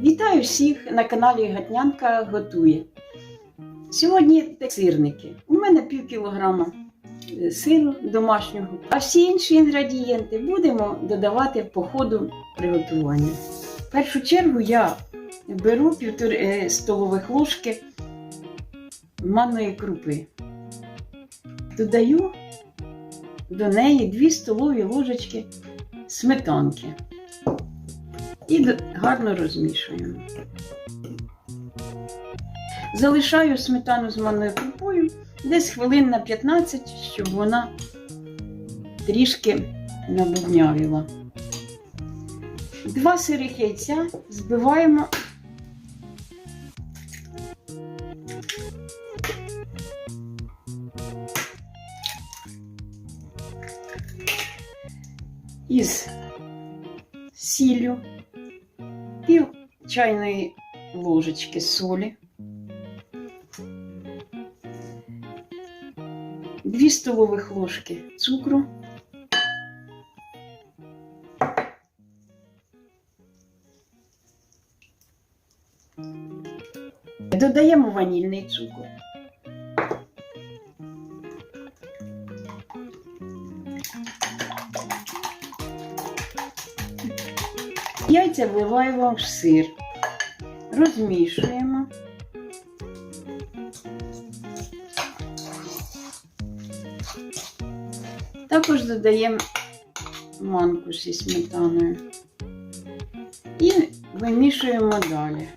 Вітаю всіх на каналі Гатнянка готує. Сьогодні сирники. У мене пів кілограма е, сиру домашнього, а всі інші інгредієнти будемо додавати по ходу приготування. В першу чергу я беру півтори е, столових ложки манної крупи. Додаю до неї 2 столові ложечки сметанки і гарно розмішуємо. Залишаю сметану з манною крупою десь хвилин на 15, щоб вона трішки набуднявіла. Два сирих яйця збиваємо. Із сіллю, чайної ложечки солі, дві столових ложки цукру, додаємо ванільний цукор. Яйця вливаємо в сир. Розмішуємо. Також додаємо манку зі сметаною. І вимішуємо далі.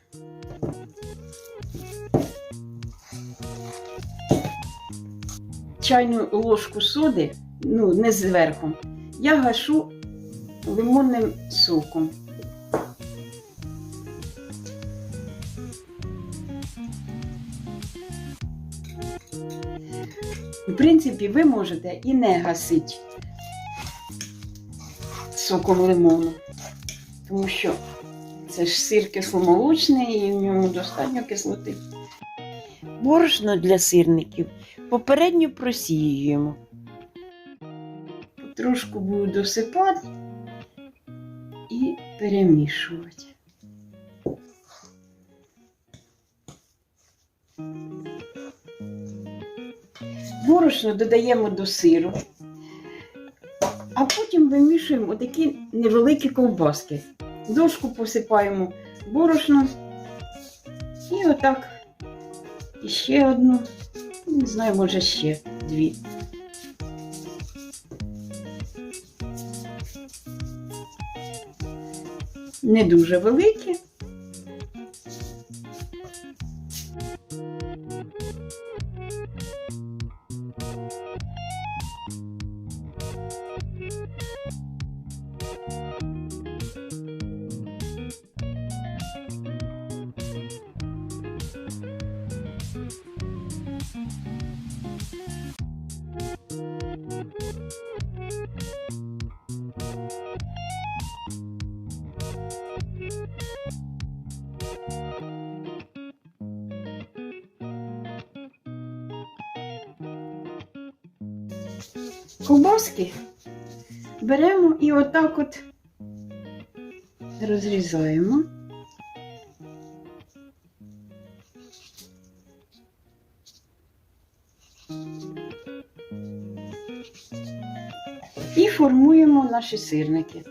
Чайну ложку соди, ну, не зверху, я гашу лимонним соком. В принципі, ви можете і не гасити соком лимону, тому що це ж сир кисломолочний і в ньому достатньо кислоти. Борошно для сирників попередньо просіюємо. Трошку буду досипати і перемішувати. Борошно додаємо до сиру, а потім вимішуємо такі невеликі ковбаски. Дошку посипаємо борошном і отак ще одну, не знаю, може ще дві. Не дуже великі. Ковбаски беремо і отак от розрізаємо. І формуємо наші сирники.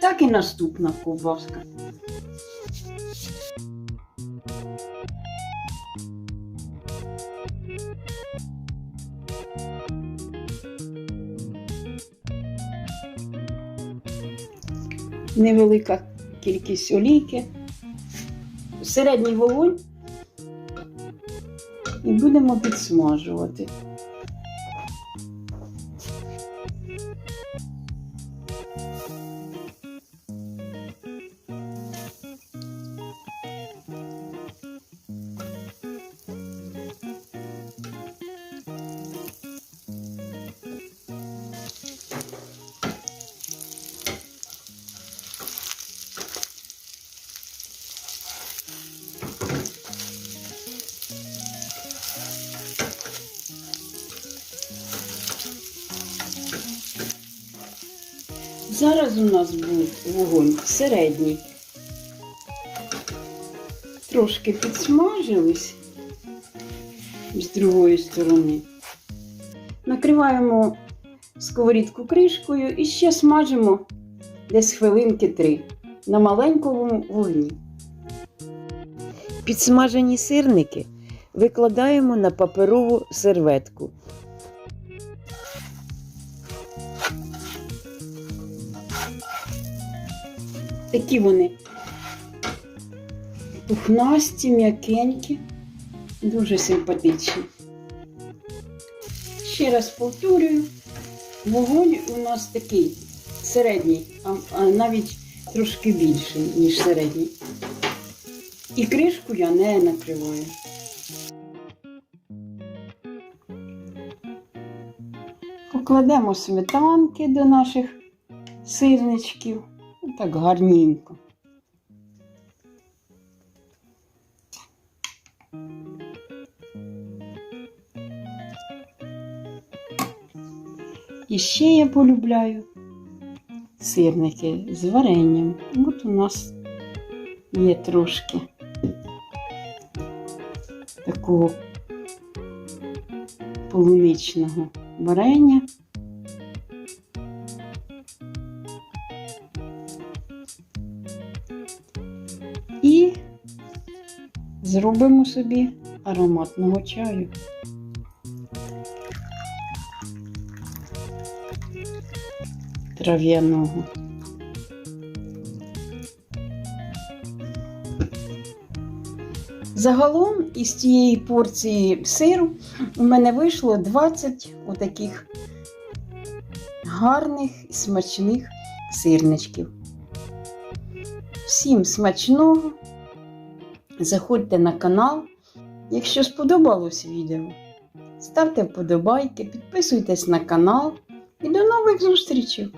Так і наступна ковбаска. Невелика кількість олійки, середній вогонь і будемо підсмажувати. Зараз у нас буде вогонь середній. Трошки підсмажились з другої сторони. Накриваємо сковорідку кришкою і ще смажимо десь хвилинки три на маленькому вогні. Підсмажені сирники викладаємо на паперову серветку. Такі вони пухнасті, м'якенькі, дуже симпатичні. Ще раз повторюю, вогонь у нас такий середній, а, навіть трошки більший, ніж середній. І кришку я не накриваю. Покладемо сметанки до наших сирничків. Так гарненько. І ще я полюбляю сирники з варенням. От у нас є трошки такого полуничного варення. Зробимо собі ароматного чаю. Трав'яного. Загалом із цієї порції сиру у мене вийшло 20 отаких гарних і смачних сирничків. Всім смачного! Заходьте на канал. Якщо сподобалось відео, ставте вподобайки, підписуйтесь на канал і до нових зустрічей!